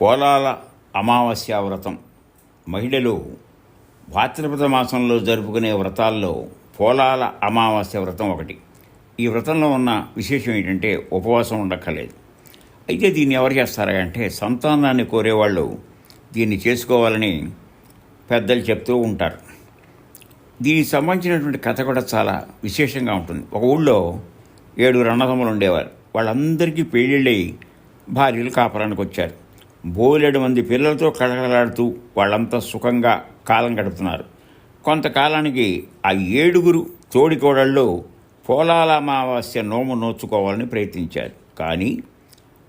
పోలాల అమావాస్య వ్రతం. మహిళలు భాద్రపద మాసంలో జరుపుకునే వ్రతాల్లో పోలాల అమావాస్య వ్రతం ఒకటి. ఈ వ్రతంలో ఉన్న విశేషం ఏంటంటే ఉపవాసం ఉండక్కర్లేదు. అయితే దీన్ని ఎవరు చేస్తారా అంటే సంతానాన్ని కోరేవాళ్ళు దీన్ని చేసుకోవాలని పెద్దలు చెప్తూ ఉంటారు. దీనికి సంబంధించినటువంటి కథ కూడా చాలా విశేషంగా ఉంటుంది. ఒక ఊళ్ళో ఏడుగురు అన్నదమ్ములు ఉండేవారు. వాళ్ళందరికీ పెళ్ళిళ్ళై భార్యలు కాపురానికి వచ్చారు. బోలెడు మంది పిల్లలతో కళకళలాడుతూ వాళ్ళంతా సుఖంగా కాలం గడుపుతున్నారు. కొంతకాలానికి ఆ ఏడుగురు తోడికోడళ్ళు పోలాల అమావాస్య నోము నోచుకోవాలని ప్రయత్నించారు. కానీ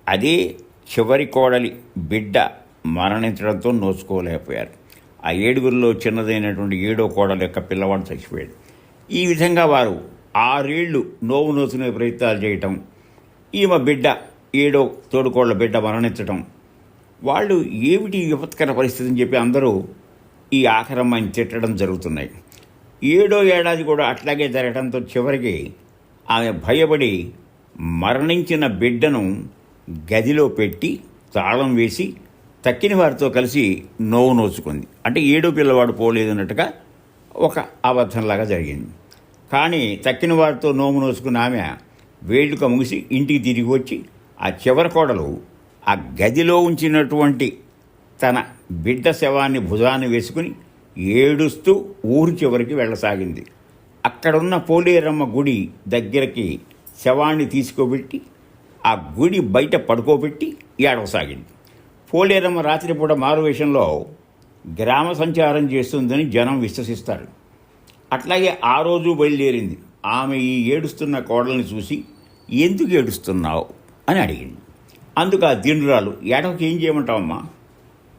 అదే చివరి కోడలి బిడ్డ మరణించడంతో నోచుకోలేకపోయారు. ఆ ఏడుగురిలో చిన్నదైనటువంటి ఏడో కోడల యొక్క పిల్లవాడు చచ్చిపోయాడు. ఈ విధంగా వారు ఆరేళ్ళు నోవు నోచుకునే ప్రయత్నాలు చేయటం ఈమె బిడ్డ ఏడో తోడుకోళ్ళ బిడ్డ మరణించటం వాళ్ళు ఏమిటి విపత్కర పరిస్థితి అని చెప్పి అందరూ ఈ ఆఖరమ్మని తిట్టడం జరుగుతున్నాయి. ఏడో ఏడాది కూడా అట్లాగే జరగడంతో చివరికి ఆమె భయపడి మరణించిన బిడ్డను గదిలో పెట్టి తాళం వేసి తక్కిన వారితో కలిసి నోవు నోచుకుంది. అంటే ఏడో పిల్లవాడు పోలేదు అన్నట్టుగా ఒక అబద్ధంలాగా జరిగింది. కానీ తక్కిన వారితో నోము నోచుకున్న ఆమె వేడుక ముగిసి ఇంటికి తిరిగి వచ్చి ఆ చివరి కోడలు ఆ గదిలో ఉంచినటువంటి తన బిడ్డ శవాన్ని భుజాన్ని వేసుకుని ఏడుస్తూ ఊరు చివరికి వెళ్ళసాగింది. అక్కడున్న పోలేరమ్మ గుడి దగ్గరికి శవాన్ని తీసుకోబెట్టి ఆ గుడి బయట పడుకోబెట్టి ఏడవసాగింది. పోలేరమ్మ రాత్రిపూట మారువేషంలో గ్రామ సంచారం చేస్తుందని జనం విశ్వసిస్తారు. అట్లాగే ఆ రోజు బయలుదేరింది. ఆమె ఈ ఏడుస్తున్న కోడల్ని చూసి ఎందుకు ఏడుస్తున్నావు? అని అడిగింది. అందుకు ఆ దీనురాలు ఏడవకి ఏం చేయమంటావమ్మా?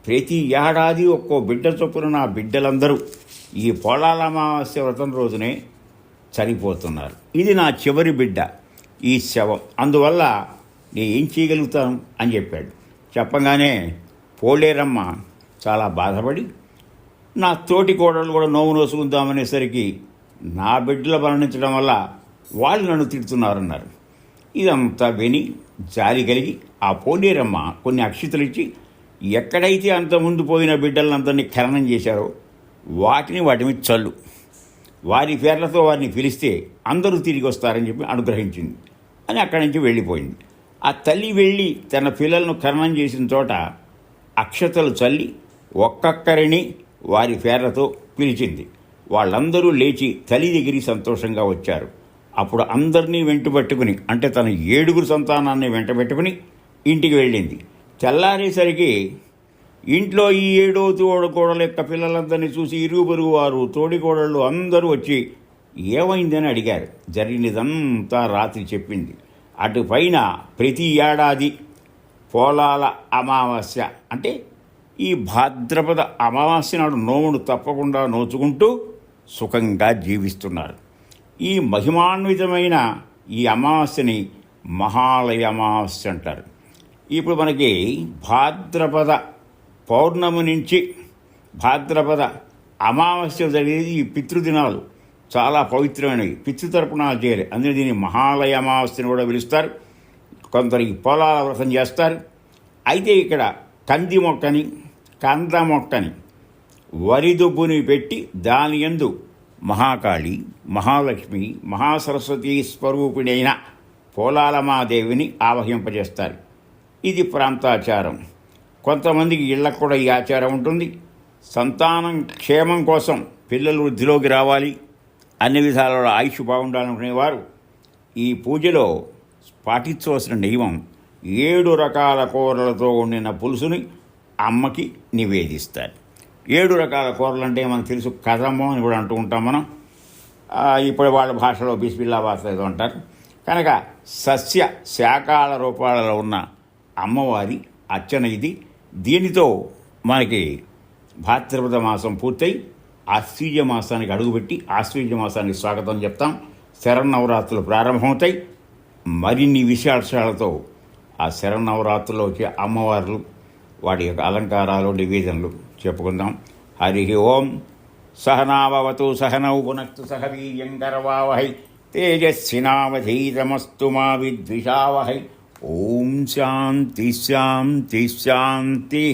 ప్రతి ఏడాది ఒక్కో బిడ్డ చొప్పున నా బిడ్డలందరూ ఈ పోలాల అమావాస్య వ్రతం రోజునే చనిపోతున్నారు ఇది నా చివరి బిడ్డ ఈ శవం. అందువల్ల నేను ఏం చేయగలుగుతాను? అని చెప్పాడు. చెప్పగానే పోలేరమ్మ చాలా బాధపడి నా తోటి కోడలు కూడా నోము నోసుకుందామనేసరికి నా బిడ్డలు మరణించడం వల్ల వాళ్ళు నన్ను తిడుతున్నారన్నారు. ఇదంతా విని జాలి కలిగి ఆ పోలేరమ్మ కొన్ని అక్షితలు ఇచ్చి ఎక్కడైతే అంతకుముందు పోయిన బిడ్డలందరినీ ఖననం చేశారో వాటిని వాటి మీద చల్లు. వారి పేర్లతో వారిని పిలిస్తే అందరూ తిరిగి వస్తారని చెప్పి అనుగ్రహించింది అని అక్కడి నుంచి వెళ్ళిపోయింది. ఆ తల్లి వెళ్ళి తన పిల్లలను ఖననం చేసిన చోట అక్షతలు చల్లి ఒక్కొక్కరిని వారి పేర్లతో పిలిచింది. వాళ్ళందరూ లేచి తల్లి దగ్గరికి సంతోషంగా వచ్చారు. అప్పుడు అందరినీ వెంటబెట్టుకుని అంటే తన ఏడుగురు సంతానాన్ని వెంటబెట్టుకుని ఇంటికి వెళ్ళింది. తెల్లారేసరికి ఇంట్లో ఈ ఏడో తోడు యొక్క పిల్లలందరినీ చూసి ఇరుగు పొరుగు వారు తోడికోడళ్ళు అందరూ వచ్చి ఏమైందని అడిగారు. జరిగినదంతా రాత్రి చెప్పింది. అటు పైన ప్రతి ఏడాది పోలాల అమావాస్య. అంటే ఈ భాద్రపద అమావాస్య నాడు నోమును తప్పకుండా నోచుకుంటూ సుఖంగా జీవిస్తున్నారు. ఈ మహిమాన్వితమైన ఈ అమావాస్యని మహాలయ అమావాస్య అంటారు. ఇప్పుడు మనకి భాద్రపద పౌర్ణమి నుంచి భాద్రపద అమావాస్య జరిగేది ఈ పితృదినాలు. చాలా పవిత్రమైనవి. పితృతర్పణాలు చేయాలి. అందుకే దీన్ని మహాలయ అమావాస్యని కూడా పిలుస్తారు. కొందరికి పొలాల వ్రతం చేస్తారు. అయితే ఇక్కడ కంది మొక్కని కంద మొక్కని వరి దుబ్బుని పెట్టి దాని యందు మహాకాళి మహాలక్ష్మి మహాసరస్వతి స్వరూపిణైన పోలాలమాదేవిని ఆవహింపజేస్తారు. ఇది ప్రాంతాచారం. కొంతమందికి ఇళ్ళకు కూడా ఈ ఆచారం ఉంటుంది. సంతానం క్షేమం కోసం పిల్లలు వృద్ధిలోకి రావాలి. అన్ని విధాలలో ఆయుష్ బాగుండాలనుకునేవారు. ఈ పూజలో పాటించవలసిన నియమం ఏడు రకాల కూరలతో వండిన పులుసుని అమ్మకి నివేదిస్తారు. ఏడు రకాల కూరలు అంటే మనకు తెలుసు కదమ్మో అని కూడా అంటూ ఉంటాం మనం. ఇప్పుడు వాళ్ళ భాషలో బిస్మిల్లా ఏదో అంటారు. కనుక సస్య శాకాల రూపాలలో ఉన్న అమ్మవారి అర్చన ఇది. దీనితో మనకి భాద్రపద మాసం పూర్తయి ఆశ్వీజ మాసానికి అడుగుపెట్టి ఆశ్వీజ మాసానికి స్వాగతం చెప్తాం. శరన్నవరాత్రులు ప్రారంభమవుతాయి. మరిన్ని విశేషాలతో ఆ శరన్నవరాత్రుల్లో వచ్చే అమ్మవార్లు వాటి యొక్క అలంకారాలు నివేదనలు చెప్పుకుందాం. హరి ఓం సహనావతు సహనౌ పునక్తు సహ వీర్యంకరవావహై తేజస్వినావధీతమస్తు మా విద్విషావహై. ఓం శాంతి శాంతి శాంతి